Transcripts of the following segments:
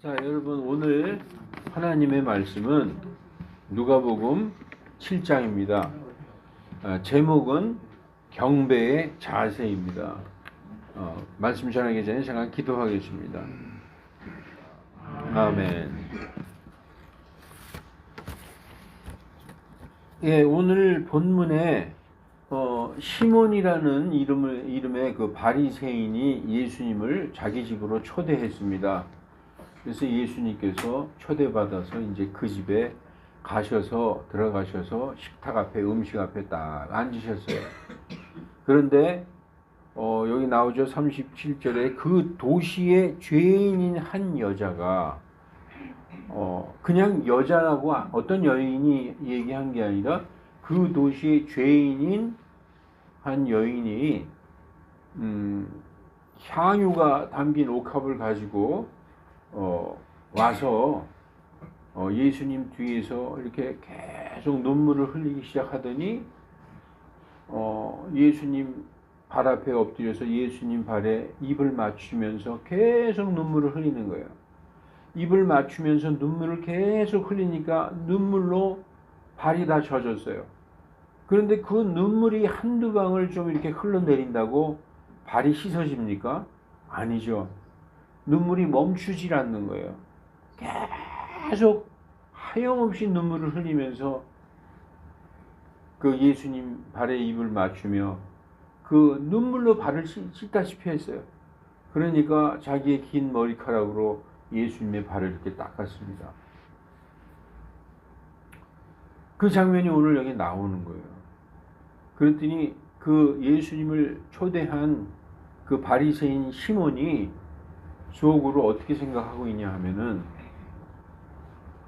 자, 여러분 오늘 하나님의 말씀은 누가복음 7장입니다. 아, 제목은 경배의 자세입니다. 어, 말씀 전하기 전에 잠깐 기도하겠습니다. 아멘. 예, 오늘 본문에 어, 시몬이라는 이름을 이름의 그 바리새인이 예수님을 자기 집으로 초대했습니다. 그래서 예수님께서 초대받아서 이제 그 집에 가셔서 들어가셔서 식탁 앞에 음식 앞에 딱 앉으셨어요. 그런데 어, 여기 나오죠 37절에 그 도시의 죄인인 한 여자가 어, 그냥 여자라고 어떤 여인이 얘기한 게 아니라 그 도시의 죄인인 한 여인이 음, 향유가 담긴 옥합을 가지고 어, 와서 어, 예수님 뒤에서 이렇게 계속 눈물을 흘리기 시작하더니 어, 예수님 발 앞에 엎드려서 예수님 발에 입을 맞추면서 계속 눈물을 흘리는 거예요. 입을 맞추면서 눈물을 계속 흘리니까 눈물로 발이 다 젖었어요. 그런데 그 눈물이 한두 방울 좀 이렇게 흘러내린다고 발이 씻어집니까? 아니죠. 눈물이 멈추질 않는 거예요. 계속 하염없이 눈물을 흘리면서 그 예수님 발에 입을 맞추며 그 눈물로 발을 씻다시피 했어요. 그러니까 자기의 긴 머리카락으로 예수님의 발을 이렇게 닦았습니다. 그 장면이 오늘 여기 나오는 거예요. 그랬더니 그 예수님을 초대한 그 바리새인 시몬이 속으로 어떻게 생각하고 있냐 하면은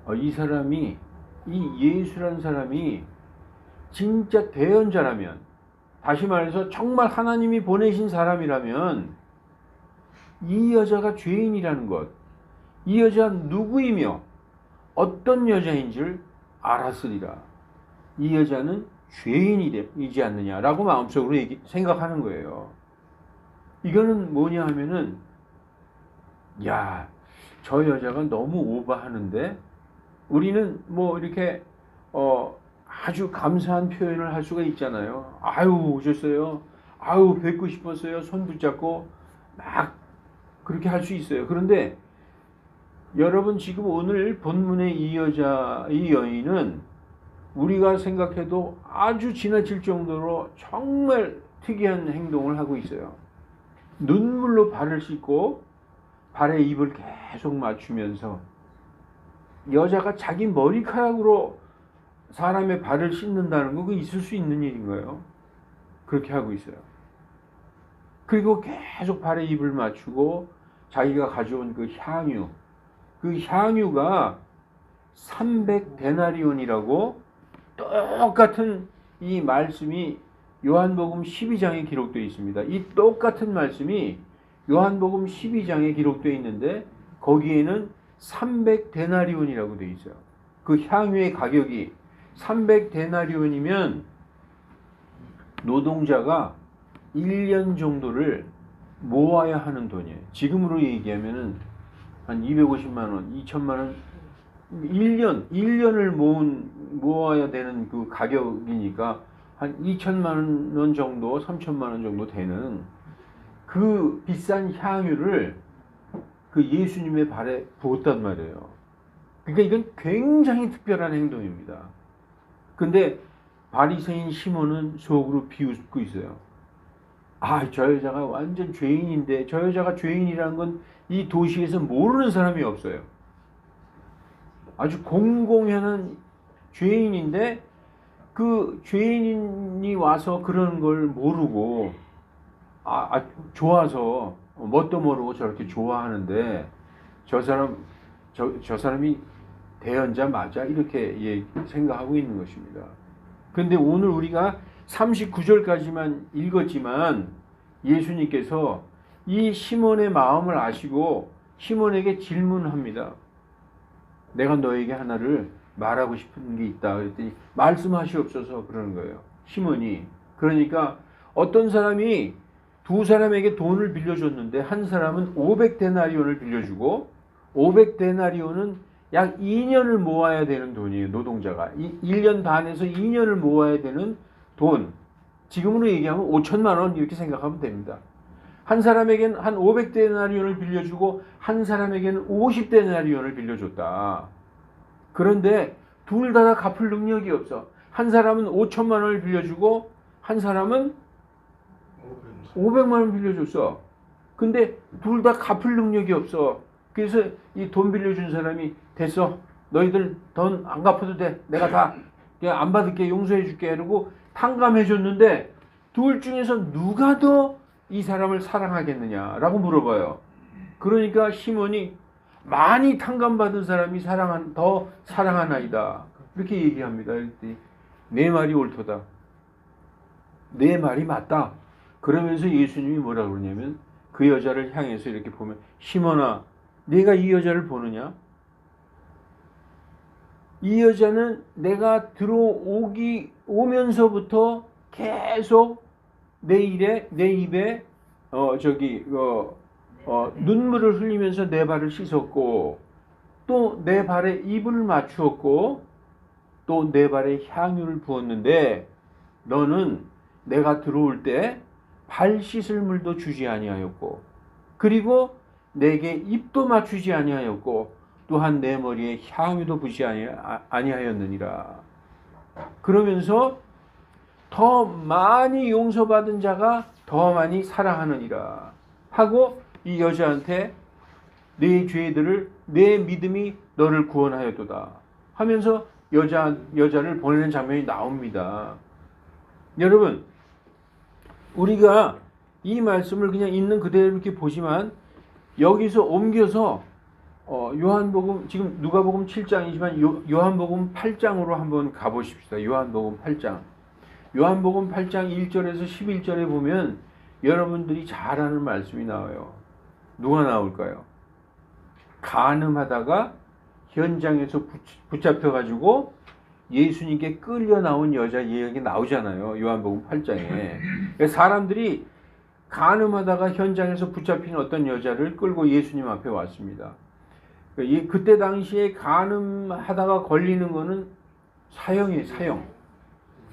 어, 이 사람이 이 예수란 사람이 진짜 대언자라면 다시 말해서 정말 하나님이 보내신 사람이라면 이 여자가 죄인이라는 것, 이 여자 누구이며 어떤 여자인지를 알았으리라. 이 여자는 죄인이지 않느냐라고 마음속으로 얘기, 생각하는 거예요. 이거는 뭐냐 하면은 야, 저 여자가 너무 오버하는데 우리는 뭐 이렇게 어 아주 감사한 표현을 할 수가 있잖아요. 아유 오셨어요. 아유 뵙고 싶었어요. 손 붙잡고 막 그렇게 할 수 있어요. 그런데 여러분 지금 오늘 본문의 이 여자 이 여인은 우리가 생각해도 아주 지나칠 정도로 정말 특이한 행동을 하고 있어요. 눈물로 발을 씻고 발에 입을 계속 맞추면서 여자가 자기 머리카락으로 사람의 발을 씻는다는 거, 그 있을 수 있는 일인가요? 그렇게 하고 있어요. 그리고 계속 발에 입을 맞추고 자기가 가져온 그 향유, 그 향유가 300데나리온이라고 똑같은 이 말씀이 요한복음 12장에 기록되어 있습니다. 이 똑같은 말씀이 요한복음 12장에 기록되어 있는데 거기에는 300데나리온이라고 되어 있어요. 그 향유의 가격이 300데나리온이면 노동자가 1년 정도를 모아야 하는 돈이에요. 지금으로 얘기하면은 한 250만 원, 2천만 원 1년 1년을 모은 모아야 되는 그 가격이니까 한 2천만 원 정도, 3천만 원 정도 되는 그 비싼 향유를 그 예수님의 발에 부었단 말이에요. 그러니까 이건 굉장히 특별한 행동입니다. 근데 바리새인 시몬은 속으로 비웃고 있어요. 아, 저 여자가 완전 죄인인데 저 여자가 죄인이라는 건 이 도시에서 모르는 사람이 없어요. 아주 공공연한 죄인인데 그 죄인이 와서 그런 걸 모르고 아, 아 좋아서 뭣도 모르고 저렇게 좋아하는데 저 사람 저, 저 사람이 대연자 맞아 이렇게 예, 생각하고 있는 것입니다. 근데 오늘 우리가 39절까지만 읽었지만 예수님께서 이 시몬의 마음을 아시고 시몬에게 질문합니다. 내가 너에게 하나를 말하고 싶은 게 있다. 그랬더니 말씀하시옵소서 그러는 거예요. 시몬이. 그러니까 어떤 사람이 두 사람에게 돈을 빌려줬는데 한 사람은 500데나리온을 빌려주고 500데나리온은 약 2년을 모아야 되는 돈이에요. 노동자가. 이 1년 반에서 2년을 모아야 되는 돈. 지금으로 얘기하면 5천만 원 이렇게 생각하면 됩니다. 한 사람에게는 한 500데나리온을 빌려주고 한 사람에게는 50데나리온을 빌려줬다. 그런데 둘 다 갚을 능력이 없어. 한 사람은 5천만 원을 빌려주고 한 사람은 500만 원 빌려줬어. 근데 둘 다 갚을 능력이 없어. 그래서 이 돈 빌려준 사람이 됐어. 너희들 돈 안 갚아도 돼. 내가 다 그냥 안 받을게. 용서해 줄게. 이러고 탕감해 줬는데 둘 중에서 누가 더 이 사람을 사랑하겠느냐라고 물어봐요. 그러니까 시몬이 많이 탕감받은 사람이 사랑한 더 사랑하나이다. 이렇게 얘기합니다. 내 말이 옳도다. 내 말이 맞다. 그러면서 예수님이 뭐라 그러냐면 그 여자를 향해서 이렇게 보면 시몬아 내가 이 여자를 보느냐? 이 여자는 내가 들어오기 오면서부터 계속 내 일에 내 입에 어 저기 어, 어 눈물을 흘리면서 내 발을 씻었고 또 내 발에 입을 맞추었고 또 내 발에 향유를 부었는데 너는 내가 들어올 때 발 씻을 물도 주지 아니하였고 그리고 내게 입도 맞추지 아니하였고 또한 내 머리에 향유도 부지 아니- 아- 아니하였느니라. 그러면서 더 많이 용서받은 자가 더 많이 사랑하느니라 하고 이 여자한테 내 죄들을 내 믿음이 너를 구원하였도다 하면서 여자 여자를 보내는 장면이 나옵니다. 여러분 우리가 이 말씀을 그냥 있는 그대로 이렇게 보지만 여기서 옮겨서 어, 요한복음 지금 누가복음 7장이지만 요, 요한복음 8장으로 한번 가보십시다. 요한복음 8장. 요한복음 8장 1절에서 11절에 보면 여러분들이 잘 아는 말씀이 나와요. 누가 나올까요? 간음하다가 현장에서 붙잡혀 가지고 예수님께 끌려 나온 여자 얘기 나오잖아요. 요한복음 8장에. 사람들이 간음하다가 현장에서 붙잡힌 어떤 여자를 끌고 예수님 앞에 왔습니다. 이- 그때 당시에 간음하다가 걸리는 거는 사형이에요, 사형.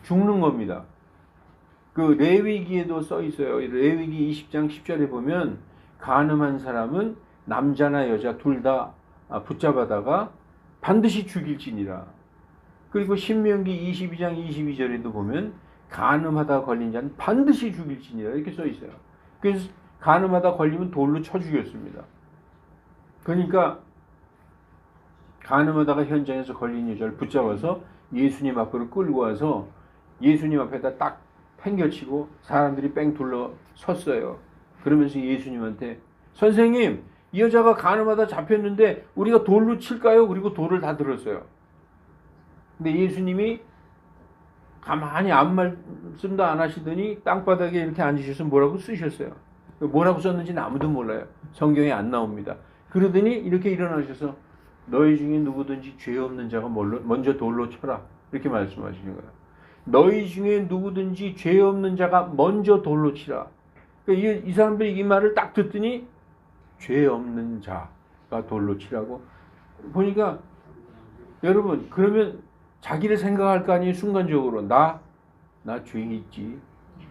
죽는 겁니다. 그 레위기에도 써 있어요. 레위기 20장 10절에 보면 간음한 사람은 남자나 여자 둘 다 붙잡아다가 반드시 죽일지니라. 그리고 신명기 22장 22절에도 보면 간음하다 걸린 자는 반드시 죽일지니라 이렇게 써 있어요. 그래서 간음하다 걸리면 돌로 쳐 죽였습니다. 그러니까 간음하다가 현장에서 걸린 여자를 붙잡아서 예수님 앞으로 끌고 와서 예수님 앞에다 딱 팽겨치고 사람들이 뺑 둘러 섰어요. 그러면서 예수님한테 선생님 이 여자가 간음하다 잡혔는데 우리가 돌로 칠까요? 그리고 돌을 다 들었어요. 근데 예수님이 가만히 아무 말씀도 안 하시더니 땅바닥에 이렇게 앉으셔서 뭐라고 쓰셨어요. 뭐라고 썼는지는 아무도 몰라요. 성경에 안 나옵니다. 그러더니 이렇게 일어나셔서 너희 중에 누구든지 죄 없는 자가 먼저 돌로 쳐라. 이렇게 말씀하시는 거예요. 너희 중에 누구든지 죄 없는 자가 먼저 돌로 치라. 그러니까 이, 이 사람들이 이 말을 딱 듣더니 죄 없는 자가 돌로 치라고 보니까 여러분 그러면 자기를 생각할 거 아니에요 순간적으로 나 나 죄 있지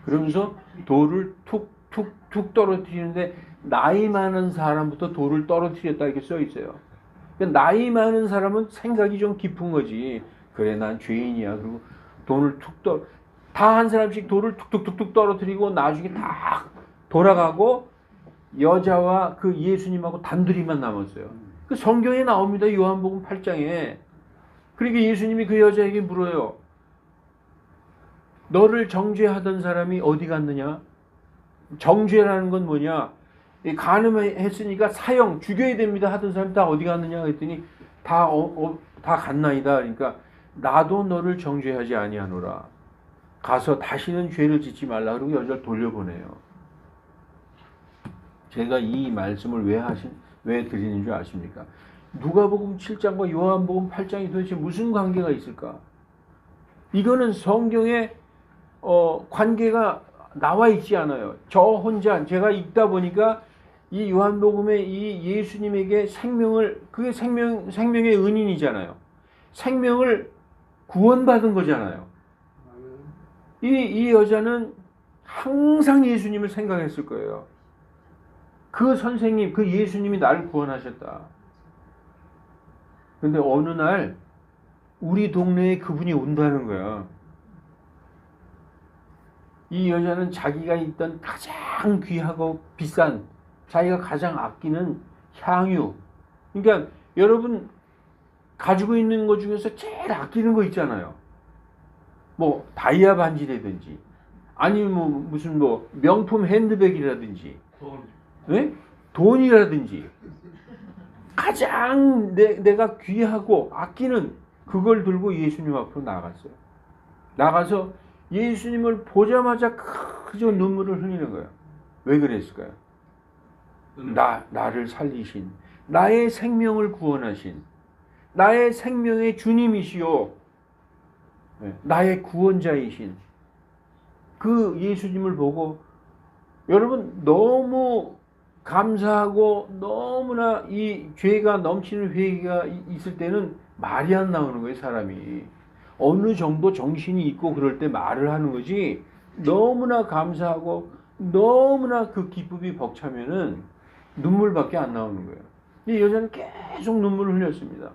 그러면서 돌을 툭툭툭 떨어뜨리는데 나이 많은 사람부터 돌을 떨어뜨렸다 이렇게 써 있어요. 그러니까 나이 많은 사람은 생각이 좀 깊은 거지. 그래 난 죄인이야. 그리고 돈을 툭 떠, 다한 사람씩 돌을 툭툭툭툭 떨어뜨리고 나중에 다 돌아가고 여자와 그 예수님하고 단둘이만 남았어요. 그 성경에 나옵니다. 요한복음 8장에. 그러니까 예수님이 그 여자에게 물어요. 너를 정죄하던 사람이 어디 갔느냐? 정죄라는 건 뭐냐? 이 간음했으니까 사형 죽여야 됩니다 하던 사람 다 어디 갔느냐 그랬더니 다, 어, 어, 다 갔나이다. 그러니까 나도 너를 정죄하지 아니하노라. 가서 다시는 죄를 짓지 말라 그러고 여자를 돌려보내요. 제가 이 말씀을 왜 하신 왜 드리는 줄 아십니까? 누가복음 7장과 요한복음 8장이 도대체 무슨 관계가 있을까? 이거는 성경에 어, 관계가 나와 있지 않아요. 저 혼자 제가 읽다 보니까 이 요한복음에 이 예수님에게 생명을 그게 생명 생명의 은인이잖아요. 생명을 구원받은 거잖아요. 이, 이 여자는 항상 예수님을 생각했을 거예요. 그 선생님, 그 예수님이 나를 구원하셨다. 근데 어느 날 우리 동네에 그분이 온다는 거야. 이 여자는 자기가 있던 가장 귀하고 비싼 자기가 가장 아끼는 향유. 그러니까 여러분 가지고 있는 것 중에서 제일 아끼는 거 있잖아요. 뭐 다이아 반지라든지 아니면 뭐 무슨 뭐 명품 핸드백이라든지 네? 돈이라든지 가장 내, 내가 귀하고 아끼는 그걸 들고 예수님 앞으로 나갔어요. 나가서 예수님을 보자마자 크죠 눈물을 흘리는 거예요. 왜 그랬을까요? 나 나를 살리신 나의 생명을 구원하신 나의 생명의 주님이시요 네, 나의 구원자이신 그 예수님을 보고 여러분 너무 감사하고 너무나 이 죄가 넘치는 회개가 이- 있을 때는 말이 안 나오는 거예요 사람이 어느 정도 정신이 있고 그럴 때 말을 하는 거지 너무나 감사하고 너무나 그 기쁨이 벅차면은 눈물밖에 안 나오는 거예요. 이 여자는 계속 눈물을 흘렸습니다.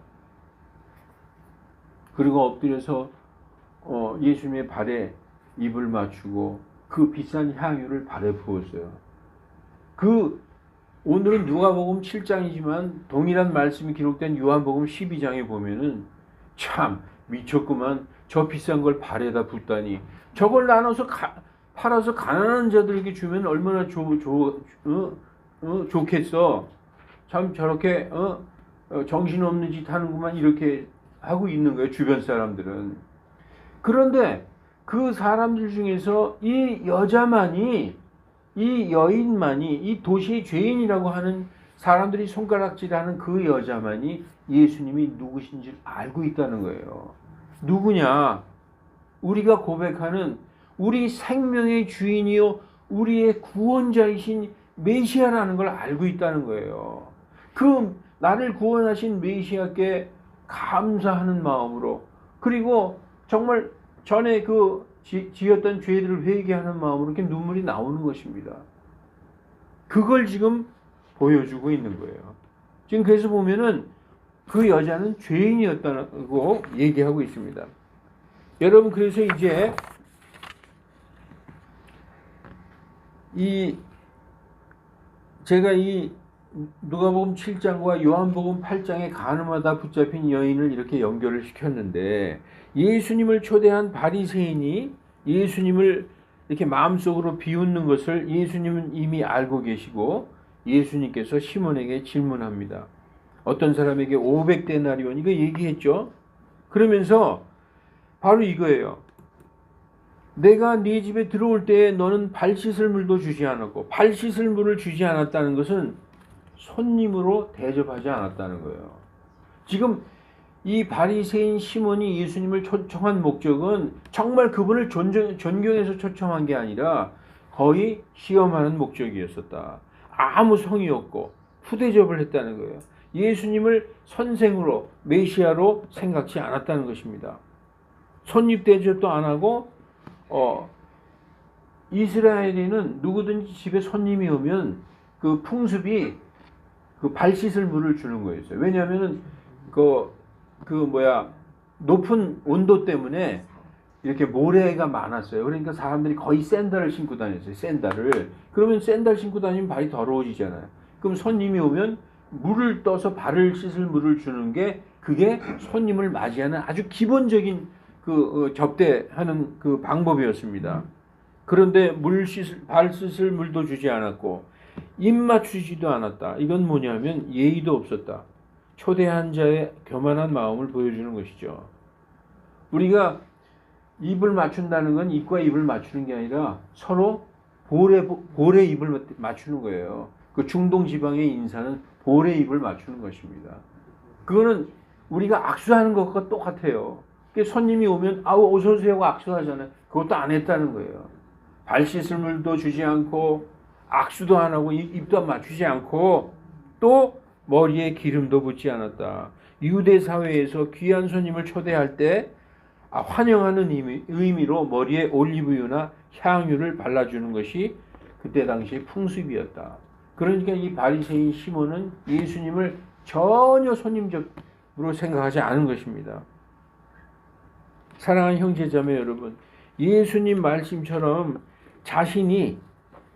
그리고 엎드려서 어, 예수님의 발에 입을 맞추고 그 비싼 향유를 발에 부었어요. 그 오늘은 누가복음 7장이지만 동일한 말씀이 기록된 요한복음 12장에 보면은 참 미쳤구만 저 비싼 걸 발에다 붓다니 저걸 나눠서 가, 팔아서 가난한 자들에게 주면 얼마나 좋, 좋, 어? 어? 좋겠어 참 저렇게 어? 어, 정신없는 짓 하는구만 이렇게 하고 있는 거예요 주변 사람들은 그런데 그 사람들 중에서 이 여자만이 이 여인만이 이 도시의 죄인이라고 하는 사람들이 손가락질하는 그 여자만이 예수님이 누구신지 알고 있다는 거예요. 누구냐? 우리가 고백하는 우리 생명의 주인이요 우리의 구원자이신 메시아라는 걸 알고 있다는 거예요. 그 나를 구원하신 메시아께 감사하는 마음으로 그리고 정말 전에 그 지, 지었던 죄들을 회개하는 마음으로 이렇게 눈물이 나오는 것입니다. 그걸 지금 보여주고 있는 거예요. 지금 그래서 보면은 그 여자는 죄인이었다고 얘기하고 있습니다. 여러분 그래서 이제 이 제가 이 누가복음 7장과 요한복음 8장에 가늠하다 붙잡힌 여인을 이렇게 연결을 시켰는데 예수님을 초대한 바리새인이 예수님을 이렇게 마음속으로 비웃는 것을 예수님은 이미 알고 계시고 예수님께서 시몬에게 질문합니다. 어떤 사람에게 500데나리온 이거 얘기했죠. 그러면서 바로 이거예요. 내가 네 집에 들어올 때 너는 발 씻을 물도 주지 않았고 발 씻을 물을 주지 않았다는 것은 손님으로 대접하지 않았다는 거예요. 지금 이 바리새인 시몬이 예수님을 초청한 목적은 정말 그분을 존중, 존경해서 초청한 게 아니라 거의 시험하는 목적이었었다. 아무 성의 없고 후대접을 했다는 거예요. 예수님을 선생으로 메시아로 생각지 않았다는 것입니다. 손님 대접도 안 하고 어, 이스라엘에는 누구든지 집에 손님이 오면 그 풍습이 그 발 씻을 물을 주는 거였어요. 왜냐하면은 그, 그 뭐야 높은 온도 때문에 이렇게 모래가 많았어요. 그러니까 사람들이 거의 샌들을 신고 다녔어요. 샌들을. 그러면 샌들 신고 다니면 발이 더러워지잖아요. 그럼 손님이 오면 물을 떠서 발을 씻을 물을 주는 게 그게 손님을 맞이하는 아주 기본적인 그 어, 접대하는 그 방법이었습니다. 그런데 물 씻을 발 씻을 물도 주지 않았고 입 맞추지도 않았다. 이건 뭐냐면 예의도 없었다. 초대한 자의 교만한 마음을 보여주는 것이죠. 우리가 입을 맞춘다는 건 입과 입을 맞추는 게 아니라 서로 볼에 볼에 입을 맞추는 거예요. 그 중동 지방의 인사는 볼에 입을 맞추는 것입니다. 그거는 우리가 악수하는 것과 똑같아요. 손님이 오면 아우 어서 오세요 하고 악수하잖아요. 그것도 안 했다는 거예요. 발 씻을 물도 주지 않고 악수도 안 하고 입- 입도 맞추지 않고 또 머리에 기름도 붓지 않았다. 유대 사회에서 귀한 손님을 초대할 때 아, 환영하는 의미, 의미로 머리에 올리브유나 향유를 발라주는 것이 그때 당시의 풍습이었다. 그러니까 이 바리새인 시몬은 예수님을 전혀 손님적으로 생각하지 않은 것입니다. 사랑하는 형제자매 여러분, 예수님 말씀처럼 자신이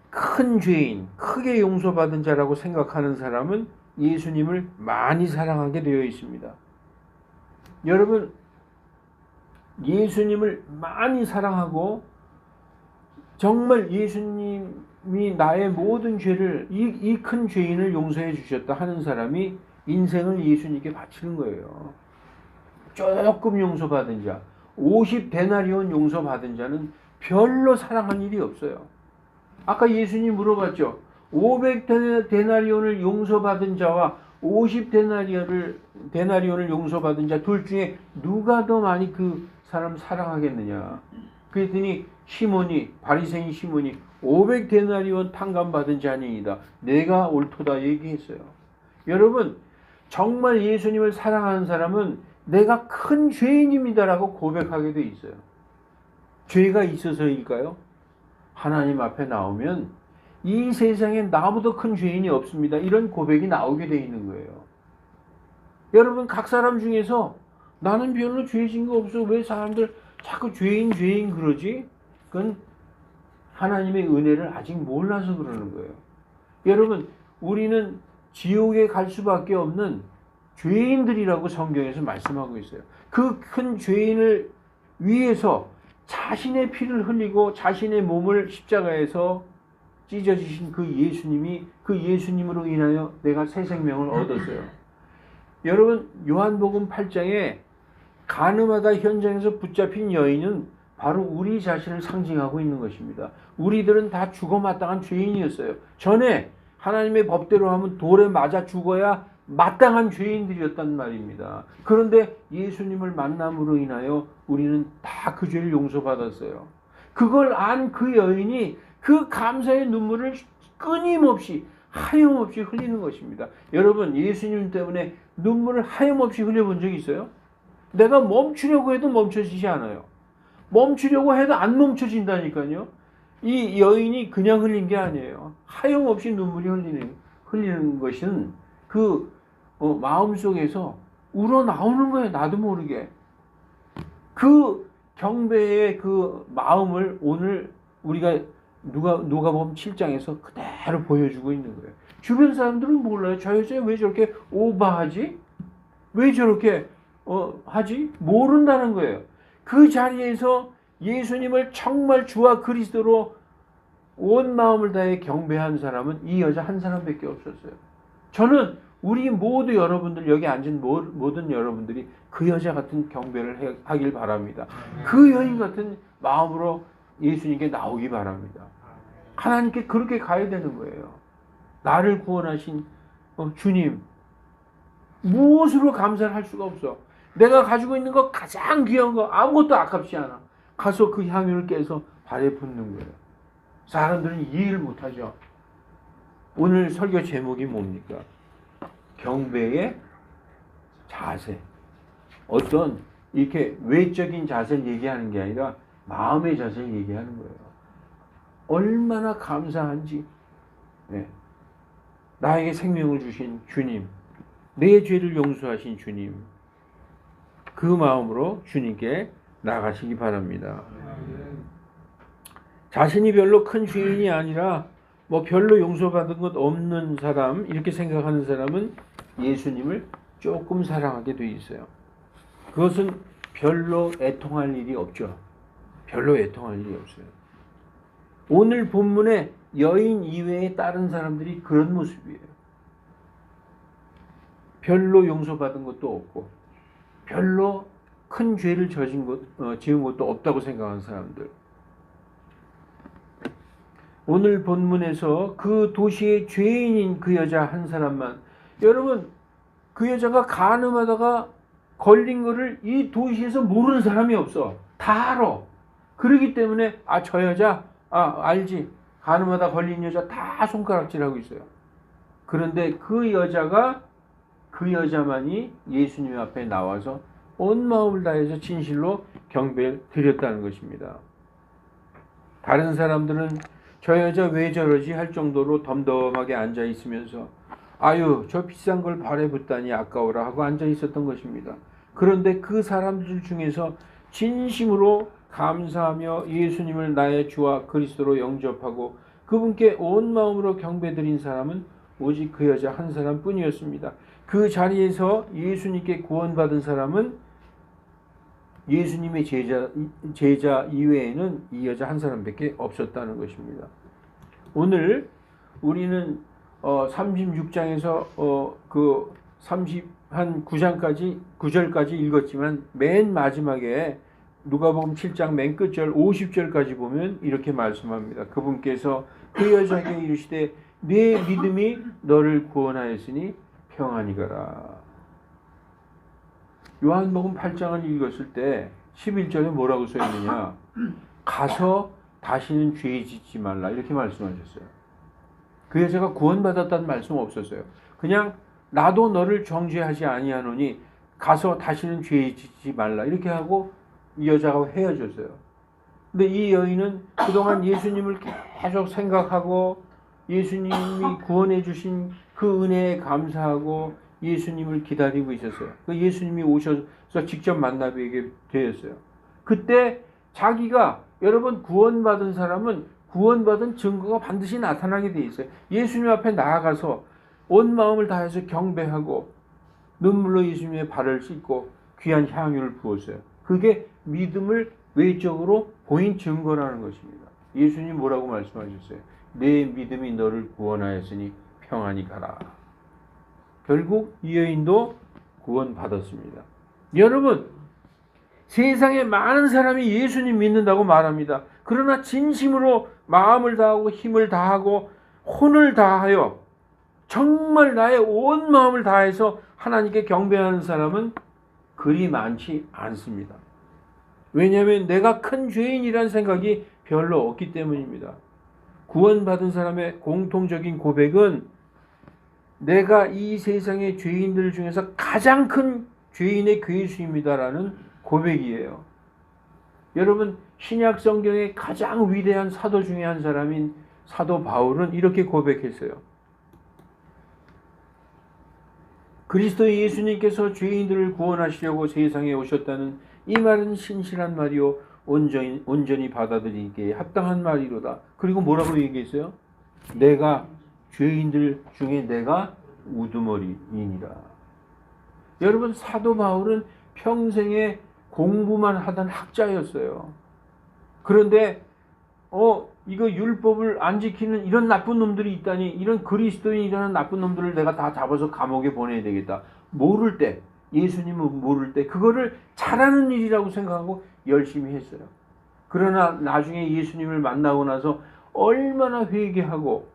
큰 죄인, 크게 용서받은 자라고 생각하는 사람은 예수님을 많이 사랑하게 되어 있습니다. 여러분, 예수님을 많이 사랑하고 정말 예수님이 나의 모든 죄를 이 큰 죄인을 용서해 주셨다 하는 사람이 인생을 예수님께 바치는 거예요. 조금 용서받은 자, 50데나리온 용서받은 자는 별로 사랑한 일이 없어요. 아까 예수님 물어봤죠. 500 데나리온을 용서받은 자와 50 데나리온을 데나리온을 용서받은 자 둘 중에 누가 더 많이 그 사람 사랑하겠느냐? 그랬더니 시몬이 바리새인 시몬이 500 데나리온 탕감 받은 자니이다. 내가 옳도다 얘기했어요. 여러분 정말 예수님을 사랑하는 사람은 내가 큰 죄인입니다라고 고백하게 돼 있어요. 죄가 있어서일까요? 하나님 앞에 나오면 이 세상에 나보다 큰 죄인이 없습니다. 이런 고백이 나오게 돼 있는 거예요. 여러분 각 사람 중에서 나는 별로 죄진 거 없어. 왜 사람들 자꾸 죄인 죄인 그러지? 그건 하나님의 은혜를 아직 몰라서 그러는 거예요. 여러분 우리는 지옥에 갈 수밖에 없는 죄인들이라고 성경에서 말씀하고 있어요. 그 큰 죄인을 위해서 자신의 피를 흘리고 자신의 몸을 십자가에서 찢어지신 그 예수님이 그 예수님으로 인하여 내가 새 생명을 얻었어요. 여러분 요한복음 8장에 가늠하다 현장에서 붙잡힌 여인은 바로 우리 자신을 상징하고 있는 것입니다. 우리들은 다 죽어 마땅한 죄인이었어요. 전에 하나님의 법대로 하면 돌에 맞아 죽어야 마땅한 죄인들이었단 말입니다. 그런데 예수님을 만남으로 인하여 우리는 다 그 죄를 용서받았어요. 그걸 안 그 여인이 그 감사의 눈물을 끊임없이 하염없이 흘리는 것입니다. 여러분 예수님 때문에 눈물을 하염없이 흘려본 적 있어요? 내가 멈추려고 해도 멈춰지지 않아요. 멈추려고 해도 안 멈춰진다니까요. 이 여인이 그냥 흘린 게 아니에요. 하염없이 눈물이 흘리는 흘리는 것은 그 어, 마음 속에서 우러 나오는 거예요. 나도 모르게. 그 경배의 그 마음을 오늘 우리가 누가 누가 보면 7장에서 그대로 보여주고 있는 거예요. 주변 사람들은 몰라요. 저 여자 왜 저렇게 오바하지? 왜 저렇게 어, 하지? 모른다는 거예요. 그 자리에서 예수님을 정말 주와 그리스도로 온 마음을 다해 경배한 사람은 이 여자 한 사람밖에 없었어요. 저는 우리 모두 여러분들 여기 앉은 모- 모든 여러분들이 그 여자 같은 경배를 해- 하길 바랍니다. 그 여인 같은 마음으로 예수님께 나오기 바랍니다. 하나님께 그렇게 가야 되는 거예요. 나를 구원하신 어, 주님 무엇으로 감사를 할 수가 없어. 내가 가지고 있는 거 가장 귀한 거 아무것도 아깝지 않아. 가서 그 향유를 깨서 발에 붓는 거예요. 사람들은 이해를 못하죠. 오늘 설교 제목이 뭡니까? 경배의 자세. 어떤 이렇게 외적인 자세를 얘기하는 게 아니라 마음의 자세를 얘기하는 거예요. 얼마나 감사한지. 네. 나에게 생명을 주신 주님, 내 죄를 용서하신 주님, 그 마음으로 주님께 나가시기 바랍니다. 자신이 별로 큰 죄인이 아니라 뭐 별로 용서받은 것 없는 사람 이렇게 생각하는 사람은 예수님을 조금 사랑하게 돼 있어요. 그것은 별로 애통할 일이 없죠. 별로 애통할 일이 없어요. 오늘 본문에 여인 이외에 다른 사람들이 그런 모습이에요. 별로 용서받은 것도 없고 별로 큰 죄를 저진 것, 어, 지은 것도 없다고 생각하는 사람들. 오늘 본문에서 그 도시의 죄인인 그 여자 한 사람만 여러분 그 여자가 간음하다가 걸린 거를 이 도시에서 모르는 사람이 없어 다 알아 그러기 때문에 아 저 여자 아 알지 가늠하다 걸린 여자 다 손가락질하고 있어요. 그런데 그 여자가 그 여자만이 예수님 앞에 나와서 온 마음을 다해서 진실로 경배를 드렸다는 것입니다. 다른 사람들은 저 여자 왜 저러지 할 정도로 덤덤하게 앉아 있으면서 아유 저 비싼 걸 발에 붙다니 아까워라 하고 앉아 있었던 것입니다. 그런데 그 사람들 중에서 진심으로 감사하며 예수님을 나의 주와 그리스도로 영접하고 그분께 온 마음으로 경배드린 사람은 오직 그 여자 한 사람뿐이었습니다. 그 자리에서 예수님께 구원받은 사람은 예수님의 제자 제자 이외에는 이 여자 한 사람밖에 없었다는 것입니다. 오늘 우리는 어 36장에서 어 그 30 한 9장까지 9절까지 읽었지만 맨 마지막에 누가복음 7장 맨 끝절 50절까지 보면 이렇게 말씀합니다. 그분께서 그 여자에게 이르시되 네 믿음이 너를 구원하였으니 평안히 가라. 요한복음 8장을 읽었을 때 11절에 뭐라고 써 있느냐? 가서 다시는 죄 짓지 말라 이렇게 말씀하셨어요. 그 여자가 구원받았다는 말씀 없었어요. 그냥 나도 너를 정죄하지 아니하노니 가서 다시는 죄 짓지 말라 이렇게 하고 이 여자가 헤어졌어요. 근데 이 여인은 그동안 예수님을 계속 생각하고 예수님이 구원해 주신 그 은혜에 감사하고 예수님을 기다리고 있었어요. 그 예수님이 오셔서 직접 만나게 되었어요. 그때 자기가 여러분 구원받은 사람은 구원받은 증거가 반드시 나타나게 돼 있어요. 예수님 앞에 나아가서 온 마음을 다해서 경배하고 눈물로 예수님의 발을 씻고 귀한 향유를 부었어요. 그게 믿음을 외적으로 보인 증거라는 것입니다. 예수님 뭐라고 말씀하셨어요? 내 믿음이 너를 구원하였으니 평안히 가라. 결국 이 여인도 구원받았습니다. 여러분, 세상에 많은 사람이 예수님 믿는다고 말합니다. 그러나 진심으로 마음을 다하고 힘을 다하고 혼을 다하여 정말 나의 온 마음을 다해서 하나님께 경배하는 사람은 그리 많지 않습니다. 왜냐하면 내가 큰 죄인이라는 생각이 별로 없기 때문입니다. 구원받은 사람의 공통적인 고백은 내가 이 세상의 죄인들 중에서 가장 큰 죄인의 괴수입니다라는 고백이에요. 여러분 신약 성경의 가장 위대한 사도 중에 한 사람인 사도 바울은 이렇게 고백했어요. 그리스도 예수님께서 죄인들을 구원하시려고 세상에 오셨다는 이 말은 신실한 말이요 온전히, 온전히 받아들이기에 합당한 말이로다. 그리고 뭐라고 얘기했어요? 내가 죄인들 중에 내가 우두머리이니라. 여러분 사도 바울은 평생에 공부만 하던 학자였어요. 그런데 어 이거 율법을 안 지키는 이런 나쁜 놈들이 있다니 이런 그리스도인이라는 나쁜 놈들을 내가 다 잡아서 감옥에 보내야 되겠다. 모를 때 예수님은 모를 때 그거를 잘하는 일이라고 생각하고 열심히 했어요. 그러나 나중에 예수님을 만나고 나서 얼마나 회개하고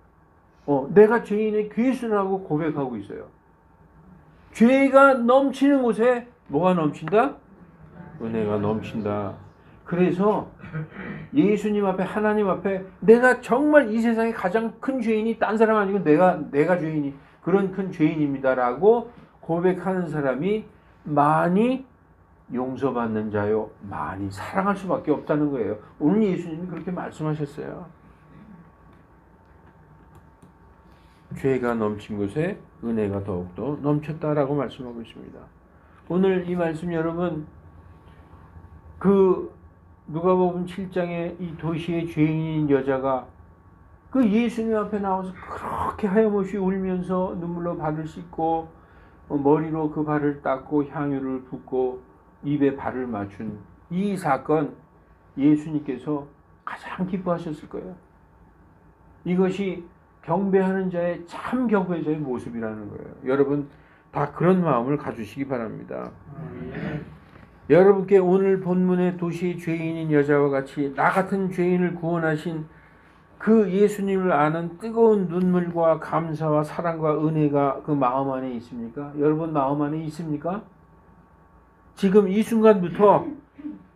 어, 내가 죄인의 괴수라고 고백하고 있어요. 죄가 넘치는 곳에 뭐가 넘친다? 은혜가 넘친다. 그래서 예수님 앞에 하나님 앞에 내가 정말 이 세상에 가장 큰 죄인이 딴 사람 아니고 내가 내가 죄인이 그런 큰 죄인입니다라고 고백하는 사람이 많이 용서받는 자요 많이 사랑할 수밖에 없다는 거예요. 오늘 예수님이 그렇게 말씀하셨어요. 죄가 넘친 곳에 은혜가 더욱더 넘쳤다라고 말씀하고 있습니다. 오늘 이 말씀 여러분 그 누가복음 7장에 이 도시의 죄인인 여자가 그 예수님 앞에 나와서 그렇게 하염없이 울면서 눈물로 발을 씻고 어, 머리로 그 발을 닦고 향유를 붓고 입에 발을 맞춘 이 사건 예수님께서 가장 기뻐하셨을 거예요. 이것이 경배하는 자의 참 경배자의 모습이라는 거예요. 여러분 다 그런 마음을 가지시기 바랍니다. 여러분께 오늘 본문의 도시 죄인인 여자와 같이 나 같은 죄인을 구원하신 그 예수님을 아는 뜨거운 눈물과 감사와 사랑과 은혜가 그 마음 안에 있습니까? 여러분 마음 안에 있습니까? 지금 이 순간부터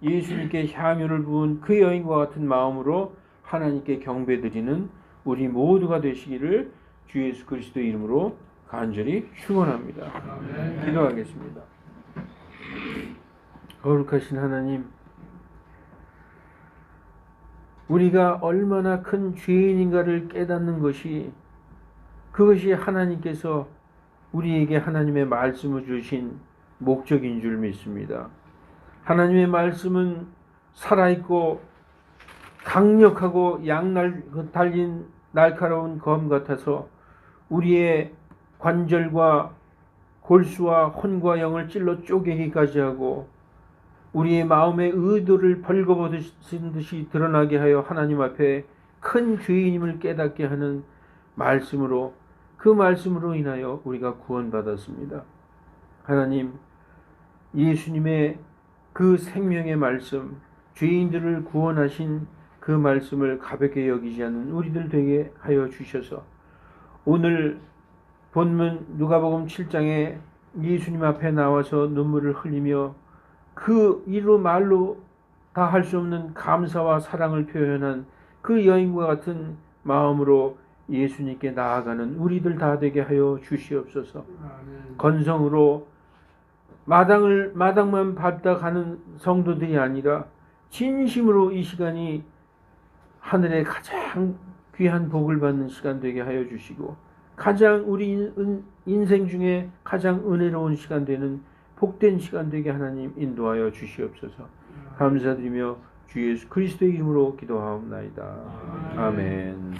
예수님께 향유를 부은 그 여인과 같은 마음으로 하나님께 경배드리는 우리 모두가 되시기를 주 예수 그리스도 이름으로 간절히 축원합니다. 기도하겠습니다. 거룩하신 하나님, 우리가 얼마나 큰 죄인인가를 깨닫는 것이 그것이 하나님께서 우리에게 하나님의 말씀을 주신 목적인 줄 믿습니다. 하나님의 말씀은 살아있고 강력하고 양날 달린 날카로운 검 같아서 우리의 관절과 골수와 혼과 영을 찔러 쪼개기까지 하고 우리의 마음의 의도를 벌거벗은 듯이 드러나게 하여 하나님 앞에 큰 죄인임을 깨닫게 하는 말씀으로 그 말씀으로 인하여 우리가 구원받았습니다. 하나님, 예수님의 그 생명의 말씀, 죄인들을 구원하신 그 말씀을 가볍게 여기지 않는 우리들 되게 하여 주셔서 오늘 본문 누가복음 7장에 예수님 앞에 나와서 눈물을 흘리며 그 이로 말로 다 할 수 없는 감사와 사랑을 표현한 그 여인과 같은 마음으로 예수님께 나아가는 우리들 다 되게 하여 주시옵소서. 건성으로 마당을 마당만 밟다 가는 성도들이 아니라 진심으로 이 시간이 하늘의 가장 귀한 복을 받는 시간 되게 하여 주시고 가장 우리 인- 인생 중에 가장 은혜로운 시간 되는 복된 시간 되게 하나님 인도하여 주시옵소서. 감사드리며 주 예수 그리스도의 이름으로 기도하옵나이다. 아멘.